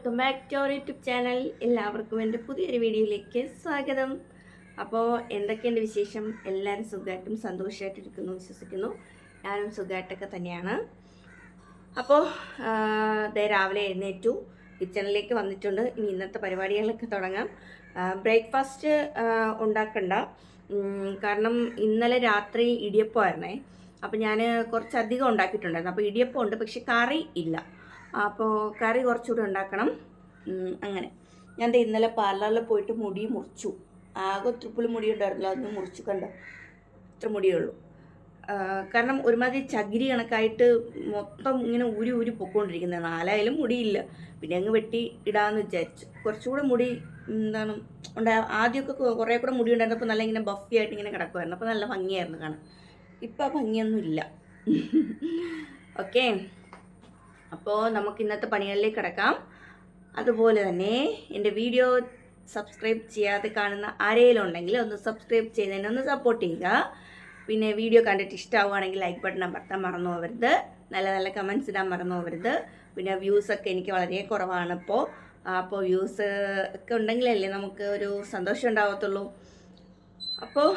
Welcome back to our YouTube channel. എല്ലാവർക്കും എന്റെ പുതിയൊരു വീഡിയോയിലേക്ക് സ്വാഗതം. അപ്പോൾ എന്തൊക്കെയുണ്ട് വിശേഷം? എല്ലാവരും സുഖമായിട്ടും സന്തോഷമായിട്ടും ഇരിക്കുന്നു വിശ്വസിക്കുന്നു. ഞാനും സുഖമായിട്ടൊക്കെ തന്നെയാണ്. അപ്പോൾ ദേ രാവിലെ എഴുന്നേറ്റു. കിച്ചണിലേക്ക് വന്നിട്ടുണ്ട്. ഇനി ഇന്നത്തെ പരിപാടികളൊക്കെ തുടങ്ങാം. ബ്രേക്ക്ഫാസ്റ്റ് ഉണ്ടാക്കണ്ട. കാരണം ഇന്നലെ രാത്രി ഇടിയപ്പമായിരുന്നേ. അപ്പോൾ ഞാൻ കുറച്ചധികം ഉണ്ടാക്കിയിട്ടുണ്ടായിരുന്നു. അപ്പോൾ ഇടിയപ്പം ഉണ്ട് പക്ഷെ കറി ഇല്ല. അപ്പോൾ കറി കുറച്ചുകൂടി ഉണ്ടാക്കണം. അങ്ങനെ. ഞാൻ ഇന്നലെ പാർലറിൽ പോയിട്ട് മുടി മുറിച്ചു. ആകെ ഒത്തിരി മുടി ഉണ്ടായിരുന്നില്ല അതൊന്ന് മുറിച്ചു കണ്ടോ? ഇത്ര മുടിയേ ഉള്ളൂ. കാരണം ഒരുമാതിരി ചകിരി കണക്കായിട്ട് മൊത്തം ഇങ്ങനെ ഊരി ഊരി പൊക്കോണ്ടിരിക്കുന്നത് നാലായാലും മുടിയില്ല. പിന്നെ അങ്ങ് വെട്ടി ഇടാമെന്ന് വിചാരിച്ചു. കുറച്ചുകൂടെ മുടി എന്താണ് ഉണ്ടാ ആദ്യമൊക്കെ കുറേ കൂടെ മുടി ഉണ്ടായിരുന്നപ്പോൾ നല്ല ഇങ്ങനെ ബഫി ആയിട്ട് ഇങ്ങനെ കിടക്കുമായിരുന്നു അപ്പോൾ നല്ല ഭംഗിയായിരുന്നു കാണാൻ. ഇപ്പം ആ ഭംഗിയൊന്നും ഇല്ല ഓക്കെ. അപ്പോൾ നമുക്ക് ഇന്നത്തെ പണികളിലേക്ക് കിടക്കാം. അതുപോലെ തന്നെ എന്റെ വീഡിയോ സബ്സ്ക്രൈബ് ചെയ്യാതെ കാണുന്ന ആരെങ്കിലും ഉണ്ടെങ്കിൽ ഒന്ന് സബ്സ്ക്രൈബ് ചെയ്തതിനെ ഒന്ന് സപ്പോർട്ട് ചെയ്യുക. പിന്നെ വീഡിയോ കണ്ടിട്ട് ഇഷ്ടമാവുകയാണെങ്കിൽ ലൈക്ക് ബട്ടൺ അമർത്താൻ മറന്നു പോകരുത്. നല്ല നല്ല കമൻസ് ഇടാൻ മറന്നു പോകരുത്. പിന്നെ വ്യൂസൊക്കെ എനിക്ക് വളരെ കുറവാണ് ഇപ്പോൾ അപ്പോൾ വ്യൂസ് ഒക്കെ ഉണ്ടെങ്കിലല്ലേ നമുക്ക് ഒരു സന്തോഷം ഉണ്ടാവത്തുള്ളൂ. അപ്പോൾ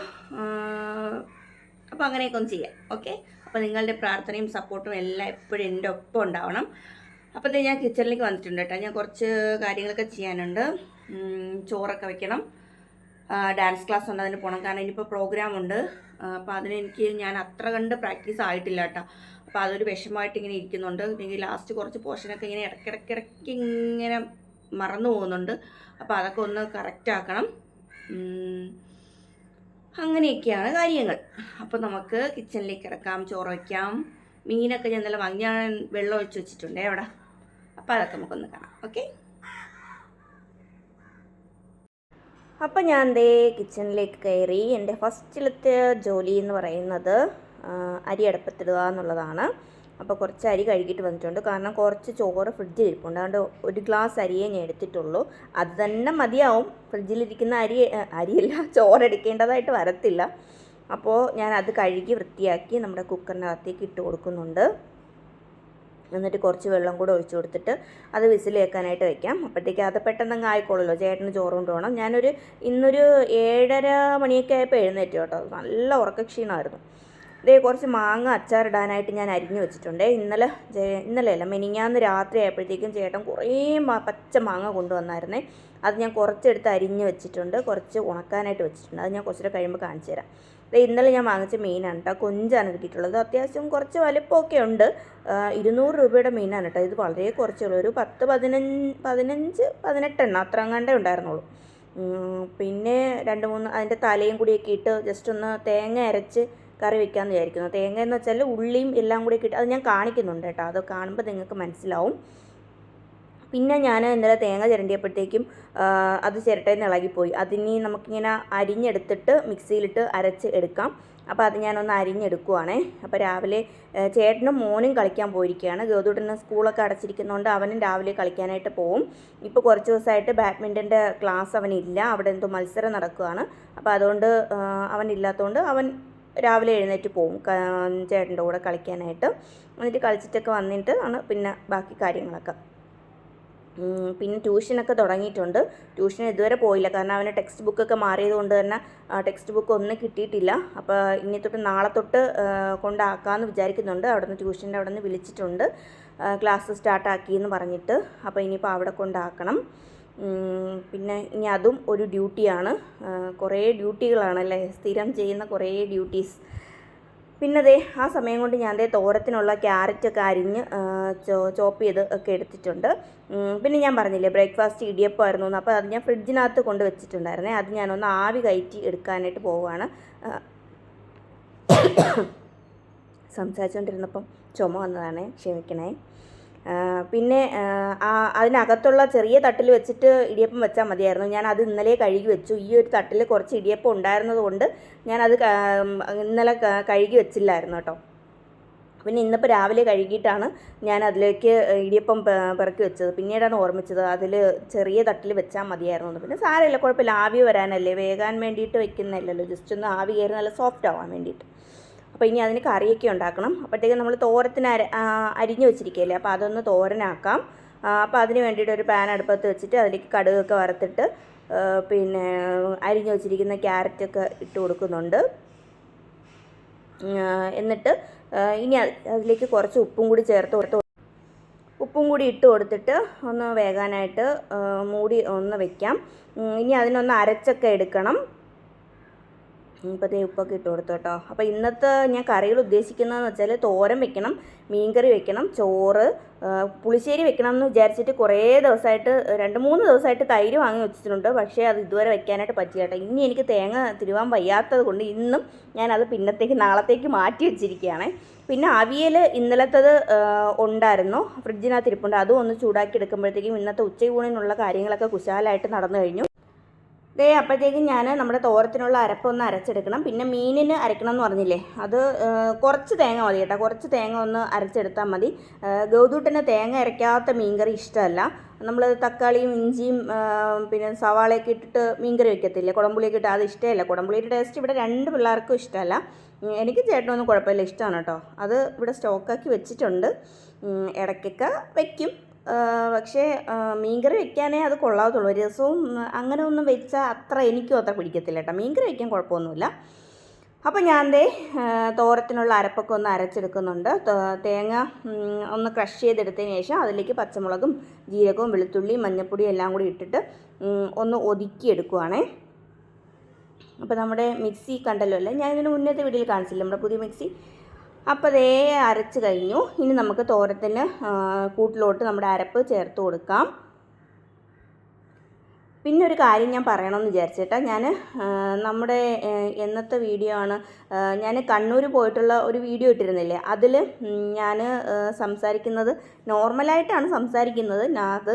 അപ്പോൾ അങ്ങനെയൊക്കെ ഒന്ന് ചെയ്യാം. ഓക്കെ അപ്പോൾ നിങ്ങളുടെ പ്രാർത്ഥനയും സപ്പോർട്ടും എല്ലാം എപ്പോഴും എന്റെ ഒപ്പം ഉണ്ടാവണം. അപ്പോൾ ഞാൻ കിച്ചണിലേക്ക് വന്നിട്ടുണ്ട് കേട്ടോ. ഞാൻ കുറച്ച് കാര്യങ്ങളൊക്കെ ചെയ്യാനുണ്ട്. ചോറൊക്കെ വെക്കണം. ഡാൻസ് ക്ലാസ് ഉണ്ട് അതിന് പോകണം കാരണം ഇനിയിപ്പോൾ പ്രോഗ്രാം ഉണ്ട്. അപ്പോൾ അതിന് എനിക്ക് ഞാൻ അത്ര കണ്ട് പ്രാക്ടീസ് ആയിട്ടില്ല കേട്ടോ. അപ്പോൾ അതൊരു വിഷമമായിട്ട് ഇങ്ങനെ ഇരിക്കുന്നുണ്ട്. എനിക്ക് ലാസ്റ്റ് കുറച്ച് പോർഷനൊക്കെ ഇങ്ങനെ ഇടയ്ക്കിടയ്ക്കിടയ്ക്ക് ഇങ്ങനെ മറന്നു പോകുന്നുണ്ട്. അപ്പോൾ അതൊക്കെ ഒന്ന് കറക്റ്റ് ആക്കണം. അങ്ങനെയൊക്കെയാണ് കാര്യങ്ങൾ. അപ്പോൾ നമുക്ക് കിച്ചണിലേക്ക് ഇറക്കാം ചോറ് വയ്ക്കാം മീനൊക്കെ ഞാൻ നല്ല വാങ്ങി ഞാൻ വെള്ളം ഒഴിച്ച് വെച്ചിട്ടുണ്ട് അവിടെ അപ്പോൾ അതൊക്കെ നമുക്കൊന്ന് കാണാം ഓക്കെ? അപ്പം ഞാൻ ദേ കിച്ചണിലേക്ക് കയറി എന്റെ ഫസ്റ്റിലത്തെ ജോലി എന്ന് പറയുന്നത് അരി അടുപ്പത്തിടുക എന്നുള്ളതാണ്. അപ്പോൾ കുറച്ച് അരി കഴുകിയിട്ട് വന്നിട്ടുണ്ട്. കാരണം കുറച്ച് ചോറ് ഫ്രിഡ്ജിൽ ഇരിപ്പുണ്ട്. അതുകൊണ്ട് ഒരു ഗ്ലാസ് അരിയേ ഞാൻ എടുത്തിട്ടുള്ളൂ. അത് തന്നെ മതിയാവും. ഫ്രിഡ്ജിലിരിക്കുന്ന അരി അരിയല്ല ചോറ് എടുക്കേണ്ടതായിട്ട് വരത്തില്ല. അപ്പോൾ ഞാൻ അത് കഴുകി വൃത്തിയാക്കി നമ്മുടെ കുക്കറിനകത്തേക്ക് ഇട്ട് കൊടുക്കുന്നുണ്ട്. എന്നിട്ട് കുറച്ച് വെള്ളം കൂടെ ഒഴിച്ചു കൊടുത്തിട്ട് അത് വിസിൽ വെക്കാനായിട്ട് വെക്കാം. അപ്പോഴത്തേക്ക് അത് പെട്ടെന്ന് അങ്ങ് ആയിക്കോളല്ലോ ചേട്ടന് ചോറ് കൊണ്ടുപോകണം ഞാനൊരു ഇന്നൊരു ഏഴര മണിയൊക്കെ ആയപ്പോൾ എഴുന്നേറ്റ് കേട്ടോ. നല്ല ഉറക്കക്ഷീണമായിരുന്നു. ഇതേ കുറച്ച് മാങ്ങ അച്ചാറിടാനായിട്ട് ഞാൻ അരിഞ്ഞു വെച്ചിട്ടുണ്ട്. ഇന്നലെ ഇന്നലെയല്ല മെനിങ്ങാന്ന് രാത്രി ആയപ്പോഴത്തേക്കും ചേട്ടൻ കുറേ പച്ച മാങ്ങ കൊണ്ടുവന്നായിരുന്നു. അത് ഞാൻ കുറച്ചെടുത്ത് അരിഞ്ഞു വെച്ചിട്ടുണ്ട്. കുറച്ച് ഉണക്കാനായിട്ട് വെച്ചിട്ടുണ്ട്. അത് ഞാൻ കുറച്ചുകൂടെ കഴിയുമ്പോൾ കാണിച്ചു തരാം. ഇന്നലെ ഞാൻ വാങ്ങിച്ച മീനാണ് കേട്ടോ. കൊഞ്ചാണ് കിട്ടിയിട്ടുള്ളത്. അത്യാവശ്യം കുറച്ച് വലിപ്പമൊക്കെ ഉണ്ട്. ഇരുന്നൂറ് രൂപയുടെ മീനാണ് കേട്ടോ. ഇത് വളരെ കുറച്ചുള്ളൂ ഒരു പത്ത് പതിനഞ്ച് പതിനഞ്ച് പതിനെട്ടെണ്ണം അത്ര അങ്ങാണ്ടേ ഉണ്ടായിരുന്നുള്ളൂ. പിന്നെ രണ്ട് മൂന്ന് അതിന്റെ തലയും കൂടിയൊക്കെ ഇട്ട് ജസ്റ്റ് ഒന്ന് തേങ്ങ അരച്ച് കറി വെക്കാമെന്ന് വിചാരിക്കുന്നു. തേങ്ങ എന്ന് വെച്ചാൽ ഉള്ളിയും എല്ലാം കൂടി കിട്ടും അത് ഞാൻ കാണിക്കുന്നുണ്ട് കേട്ടോ. അത് കാണുമ്പോൾ നിങ്ങൾക്ക് മനസ്സിലാവും. പിന്നെ ഞാൻ ഇന്നലെ തേങ്ങ ചിരണ്ടിയപ്പോഴത്തേക്കും അത് ചിരട്ടയിൽ ഇളകിപ്പോയി. അതിനി നമുക്കിങ്ങനെ അരിഞ്ഞെടുത്തിട്ട് മിക്സിയിലിട്ട് അരച്ച് എടുക്കാം. അപ്പോൾ അത് ഞാനൊന്ന് അരിഞ്ഞെടുക്കുവാണേ. അപ്പോൾ രാവിലെ ചേട്ടനും മോനും കളിക്കാൻ പോയിരിക്കുകയാണ്. ഗോതുടനും സ്കൂളൊക്കെ അടച്ചിരിക്കുന്നതുകൊണ്ട് അവനും രാവിലെ കളിക്കാനായിട്ട് പോവും. ഇപ്പോൾ കുറച്ച് ദിവസമായിട്ട് ബാഡ്മിന്റന്റെ ക്ലാസ് അവനില്ല. അവിടെ എന്തോ മത്സരം നടക്കുകയാണ് അപ്പോൾ അതുകൊണ്ട് അവനില്ലാത്തതുകൊണ്ട് അവൻ രാവിലെ എഴുന്നേറ്റ് പോവും ചേട്ടന്റെ കൂടെ കളിക്കാനായിട്ട്. എന്നിട്ട് കളിച്ചിട്ടൊക്കെ വന്നിട്ട് ആണ് പിന്നെ ബാക്കി കാര്യങ്ങളൊക്കെ. പിന്നെ ട്യൂഷനൊക്കെ തുടങ്ങിയിട്ടുണ്ട്. ട്യൂഷൻ ഇതുവരെ പോയില്ല. കാരണം അവന് ടെക്സ്റ്റ് ബുക്കൊക്കെ മാറിയത് കൊണ്ട് തന്നെ ടെക്സ്റ്റ് ബുക്ക് ഒന്നും കിട്ടിയിട്ടില്ല. അപ്പോൾ ഇനി തൊട്ട് നാളെ തൊട്ട് കൊണ്ടാക്കാമെന്ന് വിചാരിക്കുന്നുണ്ട്. അവിടെ നിന്ന് ട്യൂഷന്റെ അവിടെ നിന്ന് വിളിച്ചിട്ടുണ്ട് ക്ലാസ് സ്റ്റാർട്ടാക്കി എന്ന് പറഞ്ഞിട്ട്. അപ്പോൾ ഇനിയിപ്പോൾ അവിടെ കൊണ്ടാക്കണം. പിന്നെ ഇനി അതും ഒരു ഡ്യൂട്ടിയാണ്. കുറേ ഡ്യൂട്ടികളാണല്ലേ? സ്ഥിരം ചെയ്യുന്ന കുറേ ഡ്യൂട്ടീസ്. പിന്നെ ദേ ആ സമയം കൊണ്ട് ഞാൻ ദേ തോരത്തിനുള്ള ക്യാരറ്റൊക്കെ അരിഞ്ഞ് ചോ ചോപ്പ് ചെയ്ത് ഒക്കെ എടുത്തിട്ടുണ്ട്. പിന്നെ ഞാൻ പറഞ്ഞില്ലേ ബ്രേക്ക്ഫാസ്റ്റ് ഇടിയപ്പമായിരുന്നു എന്ന്. അപ്പോൾ അത് ഞാൻ ഫ്രിഡ്ജിനകത്ത് കൊണ്ട് വെച്ചിട്ടുണ്ടായിരുന്നേ. അത് ഞാനൊന്ന് ആവി കയറ്റി എടുക്കാനായിട്ട് പോവുകയാണ്. സംസാരിച്ചുകൊണ്ടിരുന്നപ്പം ചുമ വന്നതാണേ ക്ഷമിക്കണേ. പിന്നെ അതിനകത്തുള്ള ചെറിയ തട്ടിൽ വെച്ചിട്ട് ഇടിയപ്പം വെച്ചാൽ മതിയായിരുന്നു. ഞാൻ അത് ഇന്നലെ കഴുകി വെച്ചു. ഈ ഒരു തട്ടിൽ കുറച്ച് ഇടിയപ്പം ഉണ്ടായിരുന്നത് കൊണ്ട് ഞാനത് ഇന്നലെ കഴുകി വെച്ചില്ലായിരുന്നു കേട്ടോ. പിന്നെ ഇന്നിപ്പോൾ രാവിലെ കഴുകിയിട്ടാണ് ഞാൻ അതിലേക്ക് ഇടിയപ്പം പിറക്കി വെച്ചത്. പിന്നീടാണ് ഓർമ്മിച്ചത് അതിൽ ചെറിയ തട്ടിൽ വെച്ചാൽ മതിയായിരുന്നു. പിന്നെ സാരമില്ല കുഴപ്പമില്ല. ആവി വരാനല്ലേ. വേകാൻ വേണ്ടിയിട്ട് വെക്കുന്നതല്ലല്ലോ. ജസ്റ്റ് ഒന്ന് ആവി കയറി നല്ല സോഫ്റ്റ് ആവാൻ വേണ്ടിയിട്ട്. അപ്പോൾ ഇനി അതിന് കറിയൊക്കെ ഉണ്ടാക്കണം. അപ്പോഴത്തേക്കും നമ്മൾ തോരത്തിന് അര അരിഞ്ഞു വെച്ചിരിക്കുകയല്ലേ? അപ്പോൾ അതൊന്ന് തോരനാക്കാം. അപ്പോൾ അതിന് വേണ്ടിയിട്ട് ഒരു പാൻ അടുപ്പത്ത് വെച്ചിട്ട് അതിലേക്ക് കടുകൊക്കെ വറുത്തിട്ട് പിന്നെ അരിഞ്ഞു വെച്ചിരിക്കുന്ന ക്യാരറ്റൊക്കെ ഇട്ട് കൊടുക്കുന്നുണ്ട്. എന്നിട്ട് ഇനി അതിലേക്ക് കുറച്ച് ഉപ്പും കൂടി ചേർത്ത് കൊടുത്ത് ഉപ്പും കൂടി ഇട്ട് കൊടുത്തിട്ട് ഒന്ന് വേകാനായിട്ട് മൂടി ഒന്ന് വെക്കാം. ഇനി അതിനൊന്ന് അരച്ചൊക്കെ എടുക്കണം. ഇപ്പോൾ ഉപ്പൊക്കെ ഇട്ട് കൊടുത്തു കേട്ടോ. അപ്പോൾ ഇന്നത്തെ ഞാൻ കറികൾ ഉദ്ദേശിക്കുന്നതെന്ന് വെച്ചാൽ തോരൻ വെക്കണം മീൻകറി വെക്കണം ചോറ് പുളിശ്ശേരി വെക്കണം എന്ന് വിചാരിച്ചിട്ട് കുറേ ദിവസമായിട്ട് രണ്ട് മൂന്ന് ദിവസമായിട്ട് തൈര് വാങ്ങി വെച്ചിട്ടുണ്ട്. പക്ഷേ അത് ഇതുവരെ വെക്കാനായിട്ട് പറ്റില്ല കേട്ടോ. ഇനി എനിക്ക് തേങ്ങ തിരുവാൻ വയ്യാത്തത് കൊണ്ട് ഇന്നും ഞാനത് പിന്നത്തേക്ക് നാളത്തേക്ക് മാറ്റി വെച്ചിരിക്കുകയാണ്. പിന്നെ അവിയൽ ഇന്നലത്തത് ഉണ്ടായിരുന്നു. ഫ്രിഡ്ജിനകത്ത് ഇരിപ്പുണ്ട്. അതും ഒന്ന് ചൂടാക്കി എടുക്കുമ്പോഴത്തേക്കും ഇന്നത്തെ ഉച്ചയൂണിനുള്ള കാര്യങ്ങളൊക്കെ കുശാലായിട്ട് നടന്നു കഴിഞ്ഞു. ദേ അപ്പോഴത്തേക്കും ഞാൻ നമ്മുടെ തോരത്തിനുള്ള അരപ്പൊന്ന് അരച്ചെടുക്കണം. പിന്നെ മീനിന് അരക്കണം എന്ന് പറഞ്ഞില്ലേ? അത് കുറച്ച് തേങ്ങ മതി കേട്ടോ. കുറച്ച് തേങ്ങ ഒന്ന് അരച്ചെടുത്താൽ മതി. ഗൗതൂട്ടന് തേങ്ങ അരയ്ക്കാത്ത മീൻകറി ഇഷ്ടമല്ല. നമ്മൾ തക്കാളിയും ഇഞ്ചിയും പിന്നെ സവാളയൊക്കെ ഇട്ടിട്ട് മീൻകറി വെക്കത്തില്ലേ? കുടംപുളിയൊക്കെ ഇട്ട് അത് ഇഷ്ടമല്ല. കുടംപുളിയുടെ ടേസ്റ്റ് ഇവിടെ രണ്ട് പിള്ളേർക്കും ഇഷ്ടമല്ല. എനിക്ക് ചേട്ടനൊന്നും കുഴപ്പമില്ല. ഇഷ്ടമാണ് കേട്ടോ. അത് ഇവിടെ സ്റ്റോക്കാക്കി വെച്ചിട്ടുണ്ട്. ഇടയ്ക്കൊക്കെ വയ്ക്കും പക്ഷേ മീൻകറി വെക്കാനേ അത് കൊള്ളാവത്തുള്ളൂ. രസവും അങ്ങനെ ഒന്നും വെച്ചാൽ അത്ര എനിക്കും അത്ര പിടിക്കത്തില്ല കേട്ടോ. മീൻകറി വെക്കാൻ കുഴപ്പമൊന്നുമില്ല. അപ്പോൾ ഞാൻ ദേ തോരത്തിനുള്ള അരപ്പൊക്കെ ഒന്ന് അരച്ചെടുക്കുന്നുണ്ട്. തേങ്ങ ഒന്ന് ക്രഷ് ചെയ്തെടുത്തതിന് ശേഷം അതിലേക്ക് പച്ചമുളകും ജീരകവും വെളുത്തുള്ളിയും മഞ്ഞൾപ്പൊടിയും എല്ലാം കൂടി ഇട്ടിട്ട് ഒന്ന് ഒതുക്കിയെടുക്കുവാണേ. അപ്പോൾ നമ്മുടെ മിക്സി കണ്ടല്ലോ അല്ലേ? ഞാൻ ഇതിന് മുന്നത്തെ വീഡിയോയിൽ കാണിച്ചില്ല? നമ്മുടെ പുതിയ മിക്സി? അപ്പോൾ അതേ അരച്ച് കഴിഞ്ഞു. ഇനി നമുക്ക് തോരത്തിന് കൂട്ടിലോട്ട് നമ്മുടെ അരപ്പ് ചേർത്ത് കൊടുക്കാം. പിന്നെ ഒരു കാര്യം ഞാൻ പറയണമെന്ന് വിചാരിച്ചേട്ടാ ഞാൻ നമ്മുടെ എന്നത്തെ വീഡിയോ ആണ് ഞാൻ കണ്ണൂർ പോയിട്ടുള്ള ഒരു വീഡിയോ ഇട്ടിരുന്നില്ലേ? അതിൽ ഞാൻ സംസാരിക്കുന്നത് നോർമലായിട്ടാണ് സംസാരിക്കുന്നത്. അത്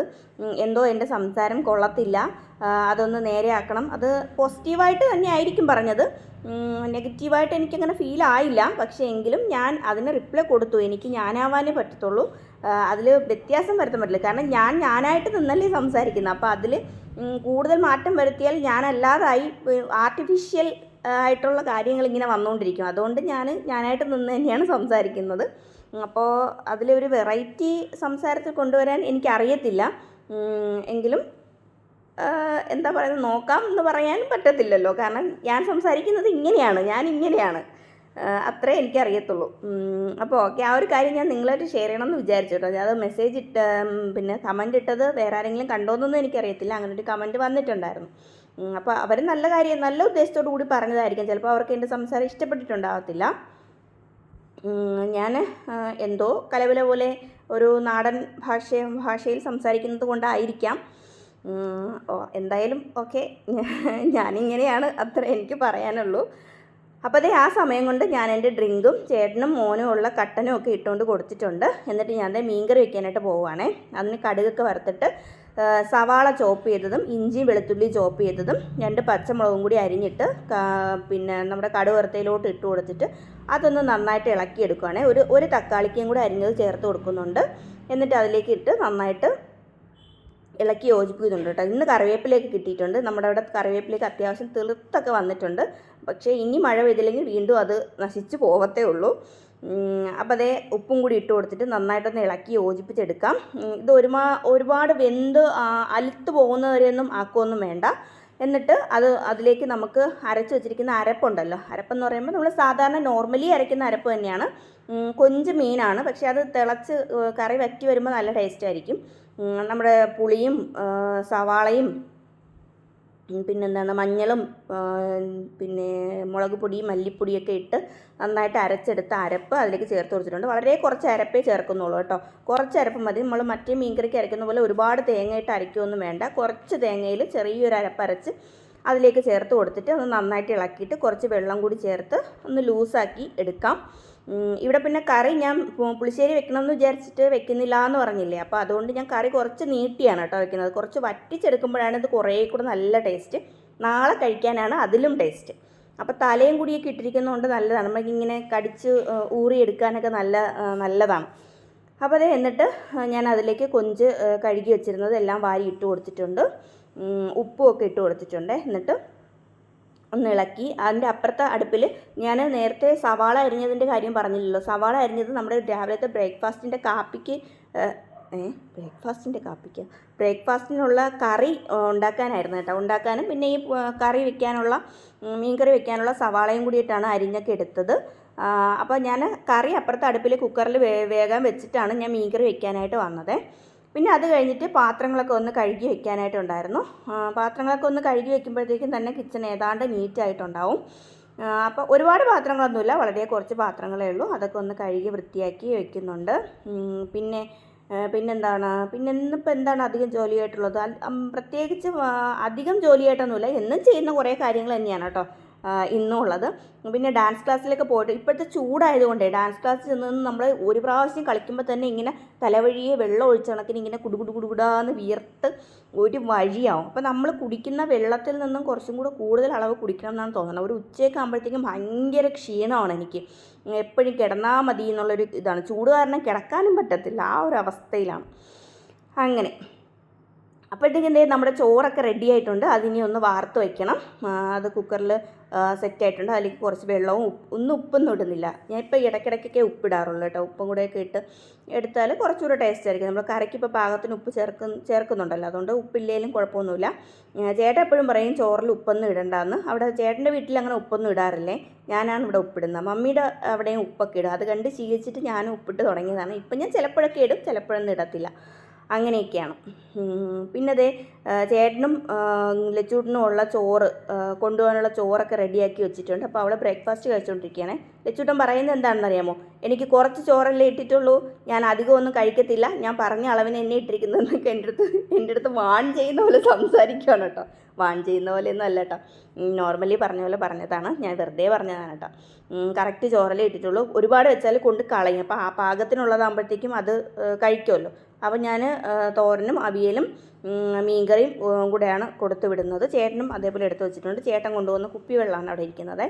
എന്തോ എന്റെ സംസാരം കൊള്ളത്തില്ല. അതൊന്ന് നേരെയാക്കണം. അത് പോസിറ്റീവായിട്ട് തന്നെ ആയിരിക്കും പറഞ്ഞത്. നെഗറ്റീവായിട്ട് എനിക്കങ്ങനെ ഫീൽ ആയില്ല. പക്ഷേ എങ്കിലും ഞാൻ അതിന് റിപ്ലൈ കൊടുത്തു. എനിക്ക് ഞാനാവാനേ പറ്റത്തുള്ളൂ. അതിൽ വ്യത്യാസം വരുത്താൻ പറ്റില്ല. കാരണം ഞാൻ ഞാനായിട്ട് നിന്നല്ലേ സംസാരിക്കുന്നത്. അപ്പോൾ അതിൽ കൂടുതൽ മാറ്റം വരുത്തിയാൽ ഞാനല്ലാതായി ആർട്ടിഫിഷ്യൽ ആയിട്ടുള്ള കാര്യങ്ങൾ ഇങ്ങനെ വന്നുകൊണ്ടിരിക്കും അതുകൊണ്ട് ഞാൻ ഞാനായിട്ട് നിന്ന് തന്നെയാണ് സംസാരിക്കുന്നത്. അപ്പോൾ അതിലൊരു വെറൈറ്റി സംസാരത്തിൽ കൊണ്ടുവരാൻ എനിക്കറിയത്തില്ല. എങ്കിലും എന്താ പറയുന്നത് നോക്കാം എന്ന് പറയാൻ പറ്റത്തില്ലല്ലോ. കാരണം ഞാൻ സംസാരിക്കുന്നത് ഇങ്ങനെയാണ് ഞാൻ ഇങ്ങനെയാണ്. അത്രേ എനിക്കറിയത്തുള്ളൂ. അപ്പോൾ ഓക്കെ ആ ഒരു കാര്യം ഞാൻ നിങ്ങളായിട്ട് ഷെയർ ചെയ്യണം എന്ന് വിചാരിച്ചു കേട്ടോ. അത് മെസ്സേജ് ഇട്ട് പിന്നെ കമന്റ് ഇട്ടത് വേറെ ആരെങ്കിലും കണ്ടോന്നൊന്നും എനിക്കറിയത്തില്ല. അങ്ങനെ ഒരു കമന്റ് വന്നിട്ടുണ്ടായിരുന്നു. അപ്പോൾ അവർ നല്ല കാര്യം നല്ല ഉദ്ദേശത്തോടു കൂടി പറഞ്ഞതായിരിക്കും. ചിലപ്പോൾ അവർക്ക് എന്റെ സംസാരം ഇഷ്ടപ്പെട്ടിട്ടുണ്ടാകത്തില്ല ഞാൻ എന്തോ കലവില പോലെ ഒരു നാടൻ ഭാഷ ഭാഷയിൽ സംസാരിക്കുന്നത് കൊണ്ടായിരിക്കാം. എന്തായാലും ഓക്കെ. ഞാനിങ്ങനെയാണ് അത്ര എനിക്ക് പറയാനുള്ളൂ. അപ്പോൾ അതേ ആ സമയം കൊണ്ട് ഞാൻ എന്റെ ഡ്രിങ്കും ചേട്ടനും മോനും ഉള്ള കട്ടനും ഒക്കെ ഇട്ടുകൊണ്ട് കൊടുത്തിട്ടുണ്ട്. എന്നിട്ട് ഞാൻ മീൻകറി വയ്ക്കാനായിട്ട് പോവുകയാണേ അതിന് കടുകൊക്കെ വറുത്തിട്ട് സവാള ചോപ്പ് ചെയ്തതും ഇഞ്ചി വെളുത്തുള്ളി ചോപ്പ് ചെയ്തതും രണ്ട് പച്ചമുളകും കൂടി അരിഞ്ഞിട്ട് പിന്നെ നമ്മുടെ കടു വറുത്തയിലോട്ട് ഇട്ട് കൊടുത്തിട്ട് അതൊന്ന് നന്നായിട്ട് ഇളക്കിയെടുക്കുകയാണേ ഒരു ഒരു തക്കാളിക്കയും കൂടി അരിഞ്ഞത് ചേർത്ത് കൊടുക്കുന്നുണ്ട്. എന്നിട്ട് അതിലേക്ക് ഇട്ട് നന്നായിട്ട് ഇളക്കി യോജിപ്പിക്കുന്നുണ്ട് കേട്ടോ. ഇന്ന് കറിവേപ്പിലേക്ക് കിട്ടിയിട്ടുണ്ട്. നമ്മുടെ അവിടെ കറിവേപ്പിലേക്ക് അത്യാവശ്യം തെളുത്തൊക്കെ വന്നിട്ടുണ്ട്. പക്ഷേ ഇനി മഴ പെയ്തില്ലെങ്കിൽ വീണ്ടും അത് നശിച്ചു പോകത്തേ ഉള്ളൂ. അപ്പോൾ അതേ ഉപ്പും കൂടി ഇട്ട് കൊടുത്തിട്ട് നന്നായിട്ടൊന്ന് ഇളക്കി യോജിപ്പിച്ചെടുക്കാം. ഇത് ഒരുമാ ഒരുപാട് വെന്ത് അലുത്ത് പോകുന്നവരെയൊന്നും ആക്കുമൊന്നും വേണ്ട. എന്നിട്ട് അത് അതിലേക്ക് നമുക്ക് അരച്ച് വെച്ചിരിക്കുന്ന അരപ്പുണ്ടല്ലോ. അരപ്പെന്ന് പറയുമ്പോൾ നമ്മൾ സാധാരണ നോർമലി അരയ്ക്കുന്ന അരപ്പ് തന്നെയാണ്. കൊഞ്ച് മീനാണ്. പക്ഷേ അത് തിളച്ച് കറി വറ്റി വരുമ്പോൾ നല്ല ടേസ്റ്റ് ആയിരിക്കും. നമ്മുടെ പുളിയും സവാളയും പിന്നെന്താണ് മഞ്ഞളും പിന്നെ മുളക് പൊടിയും മല്ലിപ്പൊടിയൊക്കെ ഇട്ട് നന്നായിട്ട് അരച്ചെടുത്ത അരപ്പ് അതിലേക്ക് ചേർത്ത് കൊടുത്തിട്ടുണ്ട്. വളരെ കുറച്ച് അരപ്പേ ചേർക്കുന്നുള്ളൂ കേട്ടോ. കുറച്ച് അരപ്പ് മതി. നമ്മൾ മറ്റേ മീൻകറിക്ക് അരയ്ക്കുന്ന പോലെ ഒരുപാട് തേങ്ങയിട്ട് അരയ്ക്കുകയൊന്നും വേണ്ട. കുറച്ച് തേങ്ങയിൽ ചെറിയൊരു അരപ്പ് അരച്ച് അതിലേക്ക് ചേർത്ത് കൊടുത്തിട്ട് ഒന്ന് നന്നായിട്ട് ഇളക്കിയിട്ട് കുറച്ച് വെള്ളം കൂടി ചേർത്ത് ഒന്ന് ലൂസാക്കി എടുക്കാം. ഇവിടെ പിന്നെ കറി ഞാൻ പുളിശ്ശേരി വെക്കണമെന്ന് വിചാരിച്ചിട്ട് വെക്കുന്നില്ല എന്ന് പറഞ്ഞില്ലേ അപ്പോൾ അതുകൊണ്ട് ഞാൻ കറി കുറച്ച് നീട്ടിയാണ് കേട്ടോ വെക്കുന്നത്. കുറച്ച് വറ്റിച്ചെടുക്കുമ്പോഴാണ് ഇത് കുറേ കൂടെ നല്ല ടേസ്റ്റ് നാളെ കഴിക്കാനാണ് അതിലും ടേസ്റ്റ് അപ്പോൾ തലയും കൂടിയൊക്കെ ഇട്ടിരിക്കുന്നതുകൊണ്ട് നല്ലതാണ്. നമുക്കിങ്ങനെ കടിച്ച് ഊറിയെടുക്കാനൊക്കെ നല്ല നല്ലതാണ്. അപ്പോൾ അത് എന്നിട്ട് ഞാൻ അതിലേക്ക് കൊഞ്ച് കഴുകി വെച്ചിരുന്നത് എല്ലാം വാരി ഇട്ട് കൊടുത്തിട്ടുണ്ട്. ഉപ്പും ഒക്കെ ഇട്ട് കൊടുത്തിട്ടുണ്ട്. എന്നിട്ട് ഒന്ന് ഇളക്കി. അതിന്റെ അപ്പുറത്തെ അടുപ്പിൽ ഞാൻ നേരത്തെ സവാള അരിഞ്ഞതിന്റെ കാര്യം പറഞ്ഞില്ലല്ലോ. സവാള അരിഞ്ഞത് നമ്മുടെ രാവിലത്തെ ബ്രേക്ക്ഫാസ്റ്റിന്റെ കാപ്പിക്ക് ഏ ബ്രേക്ക്ഫാസ്റ്റിന്റെ കാപ്പിക്ക്. ബ്രേക്ക്ഫാസ്റ്റിനുള്ള കറി ഉണ്ടാക്കാനായിരുന്നു കേട്ടോ. ഉണ്ടാക്കാനും പിന്നെ ഈ കറി വെക്കാനുള്ള മീൻകറി മീൻ കറി വെക്കാനുള്ള സവാളയും കൂടിയിട്ടാണ് അരിഞ്ഞൊക്കെ എടുത്തത്. അപ്പോൾ ഞാൻ കറി അപ്പുറത്തെ അടുപ്പിൽ കുക്കറിൽ വേഗം വെച്ചിട്ടാണ് ഞാൻ മീൻകറി വെക്കാനായിട്ട് വന്നത്. പിന്നെ അത് കഴിഞ്ഞിട്ട് പാത്രങ്ങളൊക്കെ ഒന്ന് കഴുകി വെക്കാനായിട്ടുണ്ടായിരുന്നു. പാത്രങ്ങളൊക്കെ ഒന്ന് കഴുകി വെക്കുമ്പോഴത്തേക്കും തന്നെ കിച്ചൺ ഏതാണ്ട് നീറ്റായിട്ടുണ്ടാവും അപ്പോൾ ഒരുപാട് പാത്രങ്ങളൊന്നുമില്ല വളരെ കുറച്ച് പാത്രങ്ങളേ ഉള്ളൂ. അതൊക്കെ ഒന്ന് കഴുകി വൃത്തിയാക്കി വെക്കുന്നുണ്ട്. പിന്നെ പിന്നെന്താണ്? പിന്നെ ഇന്നിപ്പോൾ എന്താണ് അധികം ജോലിയായിട്ടുള്ളത്? പ്രത്യേകിച്ച് അധികം ജോലിയായിട്ടൊന്നുമില്ല. എന്നും ചെയ്യുന്ന കുറേ കാര്യങ്ങൾ തന്നെയാണ് കേട്ടോ. ആ, ഇന്നും ഉള്ളത് പിന്നെ ഡാൻസ് ക്ലാസ്സിലൊക്കെ പോയിട്ട് ഇപ്പോഴത്തെ ചൂടായതുകൊണ്ട് ഡാൻസ് ക്ലാസ്സിൽ നിന്ന് നമ്മൾ ഒരു പ്രാവശ്യം കളിക്കുമ്പോൾ തന്നെ ഇങ്ങനെ തലവഴിയെ വെള്ളം ഒഴിച്ച ഇങ്ങനെ കുടുകുടു കുടുകുടാന്ന് വിയർത്ത് ഒരു വഴിയാവും. അപ്പോൾ നമ്മൾ കുടിക്കുന്ന വെള്ളത്തിൽ നിന്നും കുറച്ചും കൂടെ കൂടുതൽ അളവ് കുടിക്കണം എന്നാണ് തോന്നുന്നത്. ഒരു ഉച്ചയൊക്കെ ആകുമ്പോഴത്തേക്കും ഭയങ്കര ക്ഷീണമാണ് എനിക്ക്. എപ്പോഴും കിടന്നാൽ മതി എന്നുള്ളൊരു ഇതാണ്. ചൂട് കാരണം കിടക്കാനും പറ്റത്തില്ല. ആ ഒരു അവസ്ഥയിലാണ്. അങ്ങനെ. അപ്പോഴത്തേക്കും എന്തേ നമ്മുടെ ചോറൊക്കെ റെഡി ആയിട്ടുണ്ട്. അതിനി ഒന്ന് വാർത്ത് വയ്ക്കണം. അത് കുക്കറിൽ സെറ്റ് ആയിട്ടുണ്ട്. അതിലേക്ക് കുറച്ച് വെള്ളവും ഉപ്പ് ഒന്നും ഉപ്പൊന്നും ഇടുന്നില്ല. ഞാൻ ഇപ്പോൾ ഇടയ്ക്കിടയ്ക്കൊക്കെ ഉപ്പിടാറുള്ളൂ കേട്ടോ. ഉപ്പും കൂടെയൊക്കെ ഇട്ട് എടുത്താൽ കുറച്ചുകൂടെ ടേസ്റ്റ് ആയിരിക്കും. നമ്മൾ കറിക്ക് ഇപ്പോൾ പാകത്തിന് ഉപ്പ് ചേർക്ക ചേർക്കുന്നുണ്ടല്ലോ. അതുകൊണ്ട് ഉപ്പില്ലേലും കുഴപ്പമൊന്നുമില്ല. ചേട്ടൻ എപ്പോഴും പറയും ചോറിൽ ഉപ്പൊന്നും ഇടണ്ടെന്ന്. അവിടെ ചേട്ടന്റെ വീട്ടിൽ അങ്ങനെ ഉപ്പൊന്നും ഇടാറില്ലേ? ഞാനാണ് ഇവിടെ ഉപ്പിടുന്നത്. മമ്മിയുടെ അവിടെയും ഉപ്പൊക്കെ ഇടും. അത് കണ്ട് ശീലിച്ചിട്ട് ഞാനും ഉപ്പിട്ട് തുടങ്ങിയതാണ്. ഇപ്പം ഞാൻ ചിലപ്പോഴൊക്കെ ഇടും ചിലപ്പോഴൊന്നും ഇടത്തില്ല. അങ്ങനെയൊക്കെയാണ്. പിന്നെ ദേ ചേട്ടനും ലച്ചൂട്ടനും ഉള്ള ചോറ് കൊണ്ടുപോകാനുള്ള ചോറൊക്കെ റെഡിയാക്കി വെച്ചിട്ടുണ്ട്. അപ്പോൾ അവൾ ബ്രേക്ക്ഫാസ്റ്റ് കഴിച്ചുകൊണ്ടിരിക്കുകയാണ് ലച്ചൂട്ടൻ പറയുന്നത് എന്താണെന്ന് അറിയാമോ എനിക്ക് കുറച്ച് ചോറല്ലേ ഇട്ടിട്ടുള്ളൂ. ഞാൻ അധികം ഒന്നും കഴിക്കത്തില്ല. ഞാൻ പറഞ്ഞ അളവിന് എന്നെ ഇട്ടിരിക്കുന്നതെന്നൊക്കെ എന്റെ അടുത്ത് എന്റെ അടുത്ത് വാൺ ചെയ്യുന്ന പോലെ സംസാരിക്കുകയാണ് കേട്ടോ. വാൺ ചെയ്യുന്ന പോലെ ഒന്നും അല്ല കേട്ടോ. നോർമലി പറഞ്ഞ പോലെ പറഞ്ഞതാണ്. ഞാൻ വെറുതെ പറഞ്ഞതാണ് കേട്ടോ. കറക്റ്റ് ചോറലേ ഇട്ടിട്ടുള്ളൂ. ഒരുപാട് വെച്ചാൽ കൊണ്ട് കളയും. അപ്പോൾ ആ പാകത്തിനുള്ളതാകുമ്പോഴത്തേക്കും അത് കഴിക്കുമല്ലോ. അപ്പോൾ ഞാൻ തോരനും അവിയലും മീൻകറിയും കൂടെയാണ് കൊടുത്തു വിടുന്നത്. ചേട്ടനും അതേപോലെ എടുത്തു വെച്ചിട്ടുണ്ട്. ചേട്ടൻ കൊണ്ടുവന്ന കുപ്പി വെള്ളമാണ് അവിടെ ഇരിക്കുന്നത്.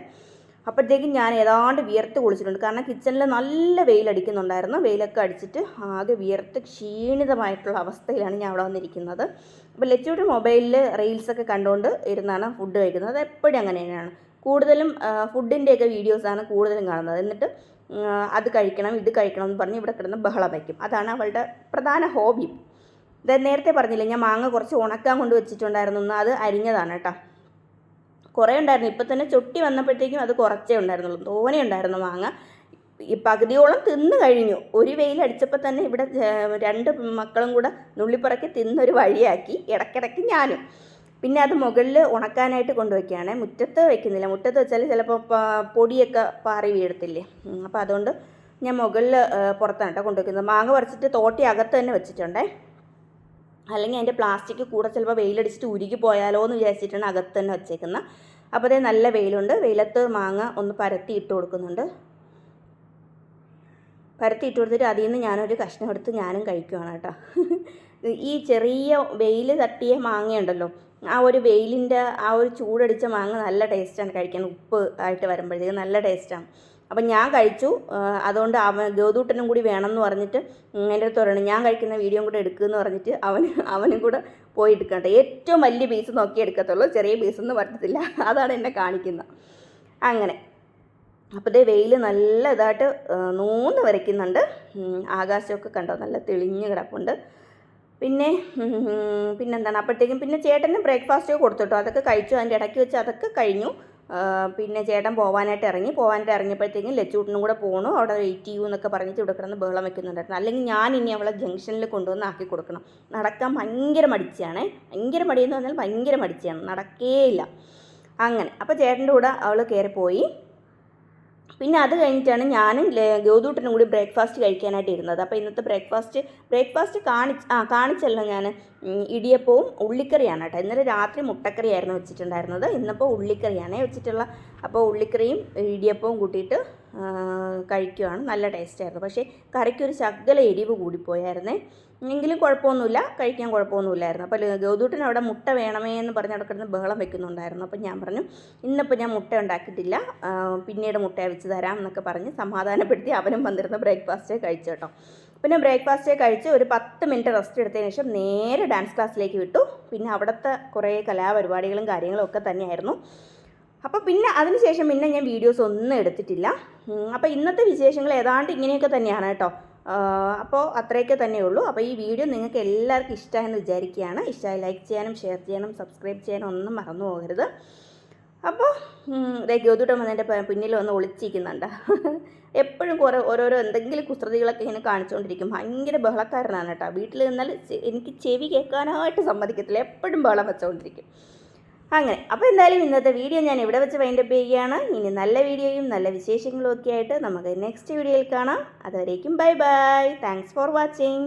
അപ്പോഴത്തേക്കും ഞാൻ ഏതാണ്ട് വിയർത്ത് കുളിച്ചിട്ടുണ്ട്. കാരണം കിച്ചണിൽ നല്ല വെയിലടിക്കുന്നുണ്ടായിരുന്നു. വെയിലൊക്കെ അടിച്ചിട്ട് ആകെ വിയർത്ത് ക്ഷീണിതമായിട്ടുള്ള അവസ്ഥയിലാണ് ഞാൻ അവിടെ വന്നിരിക്കുന്നത്. അപ്പോൾ ലച്ചുവിടെ മൊബൈലിൽ റീൽസൊക്കെ കണ്ടുകൊണ്ട് ഇരുന്നാണ് ഫുഡ് കഴിക്കുന്നത്. അത് എപ്പോഴും അങ്ങനെ തന്നെയാണ് കൂടുതലും ഫുഡിന്റെയൊക്കെ വീഡിയോസാണ് കൂടുതലും കാണുന്നത്. എന്നിട്ട് അത് കഴിക്കണം ഇത് കഴിക്കണം എന്ന് പറഞ്ഞ് ഇവിടെ കിടന്ന് ബഹളം വയ്ക്കും. അതാണ് അവളുടെ പ്രധാന ഹോബി. നേരത്തെ പറഞ്ഞില്ലേ ഞാൻ മാങ്ങ കുറച്ച് ഉണക്കാൻ കൊണ്ട് വെച്ചിട്ടുണ്ടായിരുന്നു എന്ന് അത് അരിഞ്ഞതാണ് കേട്ടോ. കുറേ ഉണ്ടായിരുന്നു ഇപ്പം തന്നെ ചുട്ടി വന്നപ്പോഴത്തേക്കും അത് കുറച്ചേ ഉണ്ടായിരുന്നുള്ളൂ. തോനെ ഉണ്ടായിരുന്നു മാങ്ങ. ഈ പകുതിയോളം തിന്നു കഴിഞ്ഞു. ഒരു വെയിലടിച്ചപ്പോൾ തന്നെ ഇവിടെ രണ്ട് മക്കളും കൂടെ നുള്ളിപ്പറക്കി തിന്നൊരു വഴിയാക്കി ഇടയ്ക്കിടയ്ക്ക് ഞാനും. പിന്നെ അത് മുകളിൽ ഉണക്കാനായിട്ട് കൊണ്ടുവയ്ക്കുകയാണ്. മുറ്റത്ത് വയ്ക്കുന്നില്ല. മുറ്റത്ത് വെച്ചാൽ ചിലപ്പോൾ പൊടിയൊക്കെ പാറി വീഴത്തില്ലേ. അപ്പോൾ അതുകൊണ്ട് ഞാൻ മുകളിൽ പുറത്താണ് കേട്ടോ കൊണ്ടുവയ്ക്കുന്നത്. മാങ്ങ പറിച്ചിട്ട് തോട്ടി അകത്ത് തന്നെ വെച്ചിട്ടുണ്ടേ. അല്ലെങ്കിൽ അതിന്റെ പ്ലാസ്റ്റിക് കൂടെ ചിലപ്പോൾ വെയിലടിച്ചിട്ട് ഉരുകി പോയാലോ എന്ന് വിചാരിച്ചിട്ടാണ് അകത്ത് തന്നെ വെച്ചേക്കുന്നത് അപ്പോൾ അതേ നല്ല വെയിലുണ്ട്. വെയിലത്ത് മാങ്ങ ഒന്ന് പരത്തി ഇട്ട് കൊടുക്കുന്നുണ്ട്. പരത്തി ഇട്ട് കൊടുത്തിട്ട് അതിൽ നിന്ന് ഞാനൊരു കഷ്ണം എടുത്ത് ഞാനും കഴിക്കുവാണ് കേട്ടോ. ഈ ചെറിയ വെയിൽ തട്ടിയ മാങ്ങയുണ്ടല്ലോ. ആ ഒരു വെയിലിന്റെ ആ ഒരു ചൂടടിച്ച മാങ്ങ നല്ല ടേസ്റ്റാണ് കഴിക്കാൻ ഉപ്പ് ആയിട്ട് വരുമ്പോഴത്തേക്ക് നല്ല ടേസ്റ്റാണ്. അപ്പം ഞാൻ കഴിച്ചു. അതുകൊണ്ട് അവൻ ഗോതൂട്ടനും കൂടി വേണമെന്ന് പറഞ്ഞിട്ട് എന്റെ അടുത്ത് പറയണം ഞാൻ കഴിക്കുന്ന വീഡിയോ കൂടെ എടുക്കുമെന്ന് പറഞ്ഞിട്ട് അവന് അവനും കൂടെ പോയി എടുക്കട്ടെ. ഏറ്റവും വലിയ പീസ് നോക്കി എടുക്കത്തുള്ളൂ ചെറിയ പീസൊന്നും പറ്റത്തില്ല. അതാണ് എന്നെ കാണിക്കുന്നത് അങ്ങനെ. അപ്പോൾ ഇതേ വെയിൽ നല്ല ഇതായിട്ട് നൂന്ന് വരയ്ക്കുന്നുണ്ട്. ആകാശമൊക്കെ കണ്ടോ നല്ല തെളിഞ്ഞ് കിടപ്പുണ്ട്. പിന്നെ പിന്നെന്താണ്? അപ്പോഴത്തേക്കും പിന്നെ ചേട്ടന് ബ്രേക്ക്ഫാസ്റ്റ് കൊടുത്തിട്ടോ. അതൊക്കെ കഴിച്ചു. അതിന്റെ ഇടയ്ക്ക് വെച്ച് അതൊക്കെ കഴിഞ്ഞു. പിന്നെ ചേട്ടൻ പോകാനായിട്ട് ഇറങ്ങി. പോകാനായിട്ട് ഇറങ്ങിയപ്പോഴത്തേക്കും ലച്ചൂട്ടിനും കൂടെ പോകണു അവിടെ വെയിറ്റ് ചെയ്യൂ എന്നൊക്കെ പറഞ്ഞിട്ട് ഇവിടെ കിടന്ന് ബഹളം വെക്കുന്നുണ്ടായിരുന്നു. അല്ലെങ്കിൽ ഞാൻ ഇനി അവളെ ജംഗ്ഷനിൽ കൊണ്ടുവന്ന് ആക്കി കൊടുക്കണം. നടക്കാൻ ഭയങ്കര മടിച്ചാണ്. ഭയങ്കര മടിയെന്ന് പറഞ്ഞാൽ ഭയങ്കര മടിച്ചാണ്. നടക്കേയില്ല. അങ്ങനെ. അപ്പോൾ ചേട്ടന്റെ കൂടെ അവൾ കയറിപ്പോയി പിന്നെ അത് കഴിഞ്ഞിട്ടാണ് ഞാനും ഗൗതൂട്ടനും കൂടി ബ്രേക്ക്ഫാസ്റ്റ് കഴിക്കാനായിട്ട് ഇരുന്നത്. അപ്പോൾ ഇന്നത്തെ ബ്രേക്ക്ഫാസ്റ്റ് ബ്രേക്ക്ഫാസ്റ്റ് കാണിച്ച് ആ കാണിച്ചല്ലോ ഞാൻ ഇടിയപ്പവും ഉള്ളിക്കറിയാണ് കേട്ടോ. ഇന്നലെ രാത്രി മുട്ടക്കറിയായിരുന്നു വെച്ചിട്ടുണ്ടായിരുന്നത്. ഇന്നിപ്പോൾ ഉള്ളിക്കറിയാണ് വെച്ചിട്ടുള്ള. അപ്പോൾ ഉള്ളിക്കറിയും ഇടിയപ്പവും കൂട്ടിയിട്ട് കഴിക്കുകയാണ് നല്ല ടേസ്റ്റായിരുന്നു പക്ഷേ കറിക്കൊരു ശകല എരിവ് കൂടിപ്പോയായിരുന്നേ. എങ്കിലും കുഴപ്പമൊന്നുമില്ല കഴിക്കാൻ കുഴപ്പമൊന്നുമില്ലായിരുന്നു. അപ്പോൾ ഗൗതൂട്ടൻ അവിടെ മുട്ട വേണമേ എന്ന് പറഞ്ഞ് അവിടെ കിടന്ന് ബഹളം വെക്കുന്നുണ്ടായിരുന്നു. അപ്പോൾ ഞാൻ പറഞ്ഞു ഇന്നിപ്പോൾ ഞാൻ മുട്ട ഉണ്ടാക്കിയിട്ടില്ല. പിന്നീട് മുട്ട അവിച്ച് തരാം എന്നൊക്കെ പറഞ്ഞ് സമാധാനപ്പെടുത്തി അവനും വന്നിരുന്ന ബ്രേക്ക്ഫാസ്റ്റേ കഴിച്ചു കേട്ടോ. പിന്നെ ബ്രേക്ക്ഫാസ്റ്റേ കഴിച്ച് ഒരു പത്ത് മിനിറ്റ് റെസ്റ്റ് എടുത്തതിന് ശേഷം നേരെ ഡാൻസ് ക്ലാസ്സിലേക്ക് വിട്ടു. പിന്നെ അവിടുത്തെ കുറേ കലാപരിപാടികളും കാര്യങ്ങളും ഒക്കെ തന്നെയായിരുന്നു. അപ്പോൾ പിന്നെ അതിനുശേഷം പിന്നെ ഞാൻ വീഡിയോസ് ഒന്നും എടുത്തിട്ടില്ല. അപ്പോൾ ഇന്നത്തെ വിശേഷങ്ങൾ ഏതാണ്ട് ഇങ്ങനെയൊക്കെ തന്നെയാണ് കേട്ടോ. അപ്പോൾ അത്രയൊക്കെ തന്നെ ഉള്ളൂ. അപ്പോൾ ഈ വീഡിയോ നിങ്ങൾക്ക് എല്ലാവർക്കും ഇഷ്ടമായെന്ന് വിചാരിക്കുകയാണ്. ഇഷ്ടമായി ലൈക്ക് ചെയ്യാനും ഷെയർ ചെയ്യാനും സബ്സ്ക്രൈബ് ചെയ്യാനും ഒന്നും മറന്നു പോകരുത്. അപ്പോൾ ഇതേ ഗൗതൂട്ടം വന്നതിന്റെ പിന്നിൽ വന്ന് ഒളിച്ചിരിക്കുന്നുണ്ട്. എപ്പോഴും കുറേ ഓരോരോ എന്തെങ്കിലും കുസൃതികളൊക്കെ ഇങ്ങനെ കാണിച്ചുകൊണ്ടിരിക്കും. ഭയങ്കര ബഹളക്കാരനാണ് കേട്ടോ. വീട്ടിൽ നിന്നാൽ എനിക്ക് ചെവി കേൾക്കാനായിട്ട് സമ്മതിക്കത്തില്ല. എപ്പോഴും ബഹളം വെച്ചുകൊണ്ടിരിക്കും അങ്ങനെ. അപ്പോൾ എന്തായാലും ഇന്നത്തെ വീഡിയോ ഞാൻ ഇവിടെ വെച്ച് വൈൻഡപ്പ് ചെയ്യുകയാണ്. ഇനി നല്ല വീഡിയോയും നല്ല വിശേഷങ്ങളും ഒക്കെ ആയിട്ട് നമുക്ക് നെക്സ്റ്റ് വീഡിയോയിൽ കാണാം. അതുവരേക്കും bye bye thanks for watching